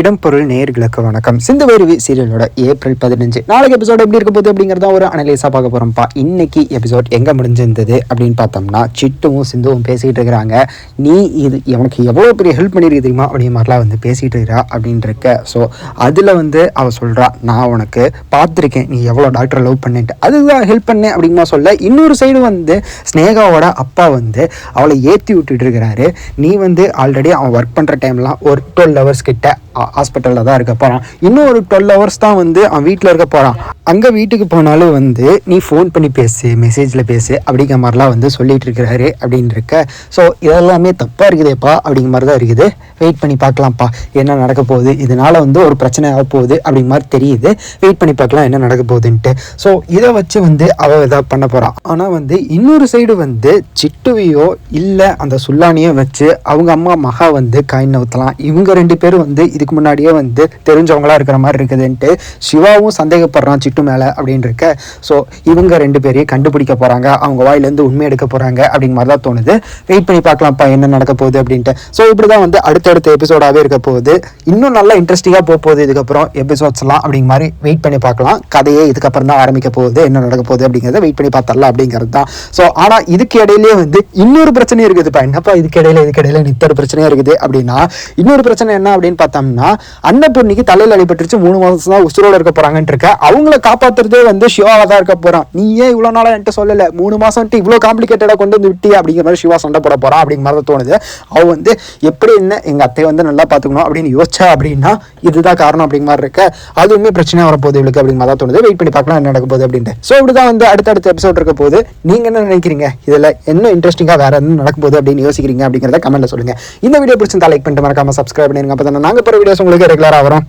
இடம்பொருள் நேர்களுக்கு வணக்கம். சிந்துவேருவி சீரியலோட ஏப்ரல் பதினஞ்சு. நாளைக்கு எபிசோட் எப்படி இருக்க போகுது அப்படிங்கிறத ஒரு அனலைஸாக பார்க்க போகிறோம்ப்பா இன்னைக்கு எபிசோட் எங்கே முடிஞ்சிருந்தது அப்படின்னு பார்த்தோம்னா சிட்டுவும் சிந்துவும் பேசிகிட்டு இருக்கிறாங்க. நீ இது எனக்கு எவ்வளோ பெரிய ஹெல்ப் பண்ணியிருக்கு தெரியுமா? அப்படிங்கிற மாதிரிலாம் வந்து பேசிகிட்டு இருக்கிறா அப்படின்னு இருக்க. ஸோ அதில் வந்து அவள் சொல்கிறா நான் உனக்கு பார்த்துருக்கேன். நீ எவ்வளோ டாக்டரை லவ் பண்ணிட்டு அதுதான் ஹெல்ப் பண்ணேன் அப்படிமா சொல்ல. இன்னொரு சைடு வந்து ஸ்னேகாவோட அப்பா வந்து அவளை ஏற்றி விட்டுட்டு இருக்கிறாரு. நீ வந்து ஆல்ரெடி அவன் ஒர்க் பண்ணுற டைம்லாம் ஒரு டுவெல் ஹவர்ஸ் கிட்ட ஹாஸ்பிட்டலில் தான் இருக்க போகிறான் இன்னும் ஒரு டுவெல் ஹவர்ஸ் தான் வந்து அவன் வீட்டில் இருக்க போகிறான் அங்கே வீட்டுக்கு போனாலும் வந்து நீ ஃபோன் பண்ணி பேசு மெசேஜில் பேசு அப்படிங்கிற மாதிரிலாம் வந்து சொல்லிட்டு இருக்கிறாரு அப்படின்னு இருக்க ஸோ இதெல்லாமே தப்பாக இருக்குதேப்பா அப்படிங்கிற மாதிரி தான் இருக்குது. வெயிட் பண்ணி பார்க்கலாம்ப்பா என்ன நடக்க போகுது? இதனால வந்து ஒரு பிரச்சனை ஆக போகுது அப்படிங்கிற மாதிரி தெரியுது. வெயிட் பண்ணி பார்க்கலாம் என்ன நடக்க போகுதுன்ட்டு. ஸோ இதை வச்சு வந்து அவள் எதாவது பண்ண போகிறான் ஆனால் வந்து இன்னொரு சைடு வந்து சிட்டுவையோ இல்லை அந்த சுல்லானியோ வச்சு அவங்க அம்மா மகா வந்து காயின் நவுத்தலாம் இவங்க ரெண்டு பேரும் வந்து இதுக்கு முன்னாடியே வந்து தெரிஞ்சவங்களா இருக்கிற மாதிரி இருக்குதுன்ட்டு சிவாவும் சந்தேகப்படுறான் சிட்டு மேலே அப்படின்னு இருக்க ஸோ இவங்க ரெண்டு பேரையும் கண்டுபிடிக்க போகிறாங்க அவங்க வாயிலேருந்து உண்மை எடுக்க போகிறாங்க அப்படிங்கிற மாதிரி தான் தோணுது. வெயிட் பண்ணி பார்க்கலாம்ப்பா என்ன நடக்க போகுது அப்படின்ட்டு. ஸோ இப்படி தான் வந்து அடுத்தடுத்த எபிசோடாகவே இருக்க போகுது. இன்னும் நல்லா இன்ட்ரெஸ்டிங்காக போக போகுது இதுக்கப்புறம் எபிசோட்ஸ்லாம் அப்படிங்கிற மாதிரி வெயிட் பண்ணி பார்க்கலாம். கதையே இதுக்கப்புறம் தான் ஆரம்பிக்க போகுது. என்ன நடக்க போகுது அப்படிங்கிறத வெயிட் பண்ணி பார்த்தரலாம் அப்படிங்கிறது தான். ஸோ ஆனால் இதுக்கு இடையிலேயே வந்து இன்னொரு பிரச்சனையும் இருக்குதுப்பா என்னப்பா இதுக்கு இடையில இதுக்கு இடையில நித்தர் பிரச்சனையும் இருக்குது அப்படின்னா இன்னொரு பிரச்சனை என்ன அப்படின்னு பார்த்தோம்னா அன்னபூர்ணிக்கு தலையில் அடிபட்டுருச்சு மூணு மாதம் தான் உசுரோட இருக்க போறாங்கன்னு இருக்க. அவங்கள காப்பாற்றுறதே வந்து சிவாவா தான் இருக்க போறான். நீ ஏன் இவ்வளோ நாளாக என்கிட்ட சொல்லலை? மூணு மாசம்ட்டு இவ்வளோ காம்ப்ளிகேட்டடாக கொண்டு வந்து விட்டி அப்படிங்கிற மாதிரி சிவா சண்டை போட போகிறான் அப்படிங்கிற மாதிரி தோணுது. அவள் வந்து எப்படி என்ன? எங்க அத்தையை வந்து நல்லா பார்த்துக்கணும் அப்படின்னு யோசிச்சா அப்படின்னா இதுதான் காரணம் அப்படிங்கிற மாதிரி இருக்க. அதுவுமே பிரச்சனை வரப்போகுது இவளுக்கு அப்படிங்கிற மாதிரி தான் தோணுது. வெயிட் பண்ணி பார்க்கலாம் என்ன நடக்க போகுது அப்படின்ட்டு. ஸோ இப்படிதான் வந்து அடுத்தடுத்த எபிசோட் இருக்க போது நீங்க என்ன நினைக்கிறீங்க? இதுல என்ன இன்ட்ரெஸ்டிங்காக வேற என்ன நடக்க போகுது அப்படின்னு யோசிக்கிறீங்க அப்படிங்கிறத கமெண்ட்டில் சொல்லுங்க. இந்த வீடியோ பிடிச்சிருந்தா லைக் பண்ணிட்டு மறக்காமல் சப்ஸ்கிரைப் பண்ணிருங்க. அப்போ நாங்க போகிற வீடியோஸ் உங்களுக்கு ரெகுலராக வரும்.